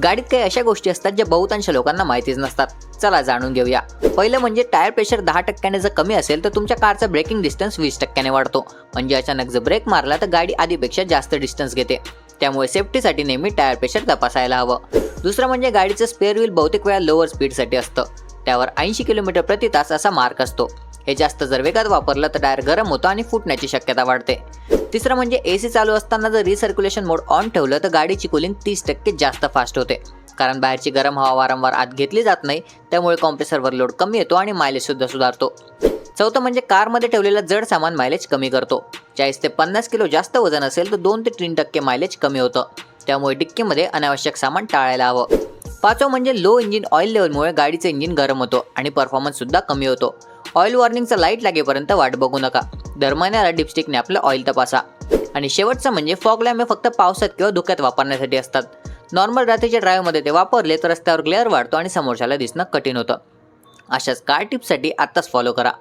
गाडीत काही अशा गोष्टी असतात ज्या बहुतांश लोकांना माहितीच नसतात. चला जाणून घेऊया. पहिलं म्हणजे टायर प्रेशर दहा टक्क्याने जर कमी असेल तर तुमच्या कारचा ब्रेकिंग डिस्टन्स वीस टक्क्याने वाढतो. म्हणजे अचानक जर ब्रेक मारला तर गाडी आधीपेक्षा जास्त डिस्टन्स घेते. त्यामुळे सेफ्टीसाठी नेहमी टायर प्रेशर तपासायला हवं. दुसरं म्हणजे गाडीचं स्पेअर व्हील बहुतेक वेळा लोअर स्पीडसाठी असतं. त्यावर ऐंशी किलोमीटर प्रति तास असा मार्क असतो. हे जास्त जर वेगात वापरलं तर टायर गरम होतो आणि फुटण्याची शक्यता वाढते. तिसरं म्हणजे ए सी चालू असताना जर रिसर्क्युलेशन मोड ऑन ठेवलं तर गाडीची कुलिंग तीस टक्के जास्त फास्ट होते. कारण बाहेरची गरम हवा वारंवार आत घेतली जात नाही त्यामुळे कॉम्प्रेसरवर लोड कमी येतो आणि मायलेज सुद्धा सुधारतो. चौथं म्हणजे कारमध्ये ठेवलेलं जड सामान मायलेज कमी करतो. चाळीस ते पन्नास किलो जास्त वजन असेल तर दोन ते तीन टक्के मायलेज कमी होतं. त्यामुळे डिक्कीमध्ये अनावश्यक सामान टाळायला हवं. पाचवं म्हणजे लो इंजिन ऑइल लेवलमुळे गाडीचं इंजिन गरम होतो आणि परफॉर्मन्ससुद्धा कमी होतो. ऑइल वॉर्निंगचा लाइट लागेपर्यंत वाट बघू नका. दर महिन्याला डिपस्टिकने आपलं ऑइल तपासा. आणि शेवटचं म्हणजे फॉग लॅम्प हे फक्त पावसात किंवा धुक्यात वापरण्यासाठी असतात. नॉर्मल रात्रीच्या ड्राईव्हमध्ये ते वापरले तर रस्त्यावर ग्लेअर वाढतो आणि समोरच्याला दिसणं कठीण होतं. अशाच कार टिप्ससाठी आत्ताच फॉलो करा.